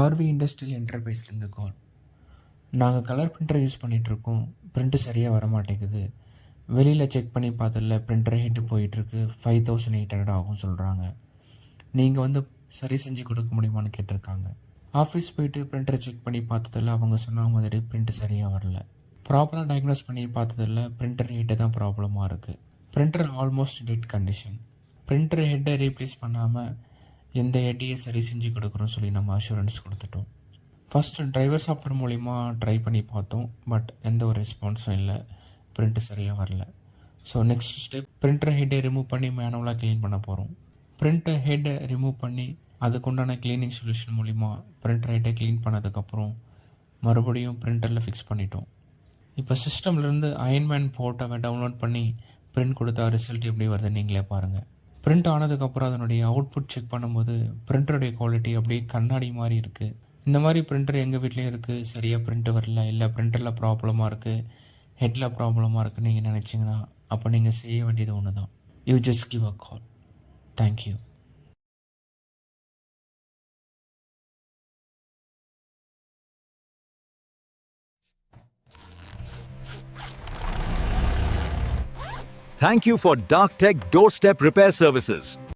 RV industrial என்டர்பிரைஸ்லேருந்து call நாங்கள் colour printer use பண்ணிகிட்ருக்கோம் பிரிண்ட்டு சரியாக வர மாட்டேங்குது வெளியில் செக் பண்ணி பார்த்ததில்ல பிரிண்டர் ஹிட்டு போயிட்டுருக்கு. ஃபைவ் தௌசண்ட் எயிட் ஹண்ட்ரட் ஆகும் சொல்கிறாங்க நீங்கள் வந்து சரி செஞ்சு கொடுக்க முடியுமான்னு கேட்டிருக்காங்க. ஆஃபீஸ் போயிட்டு பிரிண்டரை செக் பண்ணி பார்த்ததில்ல அவங்க சொன்ன மாதிரி பிரிண்ட் சரியாக வரல. ப்ராப்பராக டயக்னோஸ் பண்ணி பார்த்ததில்ல பிரிண்டர் ஹெட்டு தான் ப்ராப்ளமாக இருக்குது printer almost dead condition printer ஹெட்டை replace பண்ணாமல் எந்த ஏடியை சரி செஞ்சு கொடுக்குறோம் சொல்லி நம்ம அஷூரன்ஸ் கொடுத்துட்டோம். ஃபஸ்ட்டு டிரைவர் சாஃப்ட்வேர் மூலிமா ட்ரை பண்ணி பார்த்தோம். பட் எந்த ஒரு ரெஸ்பான்ஸும் இல்லை. பிரிண்ட்டு சரியாக வரல. ஸோ நெக்ஸ்ட் ஸ்டெப் பிரிண்டர் ஹெட்டை ரிமூவ் பண்ணி மேனுவலாக க்ளீன் பண்ண போகிறோம் பிரிண்டர் ஹெட்டை ரிமூவ் பண்ணி அதுக்குண்டான க்ளீனிங் சொல்யூஷன் மூலிமா பிரிண்டர் ஹெட்டை க்ளீன் பண்ணதுக்கப்புறம் மறுபடியும் பிரிண்டரில் ஃபிக்ஸ் பண்ணிட்டோம். இப்போ சிஸ்டம்லேருந்து அயன்மேன் ஃபோட்டோவை டவுன்லோட் பண்ணி பிரிண்ட் கொடுத்தா ரிசல்ட் எப்படி வருது நீங்களே பாருங்கள் பிரிண்ட் ஆனதுக்கப்புறம் அதனுடைய அவுட்புட் செக் பண்ணும்போது பிரிண்டருடைய குவாலிட்டி அப்படியே கண்ணாடி மாதிரி இருக்குது இந்த மாதிரி பிரிண்டர் எங்கள் வீட்லேயும் இருக்குது சரியாக பிரிண்ட் வரல இல்லை பிரிண்டரில் ப்ராப்ளமாக இருக்குது ஹெட்டில் ப்ராப்ளமாக இருக்குன்னு நீங்கள் நினச்சிங்கன்னா அப்போ நீங்கள் செய்ய வேண்டியது ஒன்று தான் you just give a call thank you Thank you for Dark Tech Doorstep Repair Services.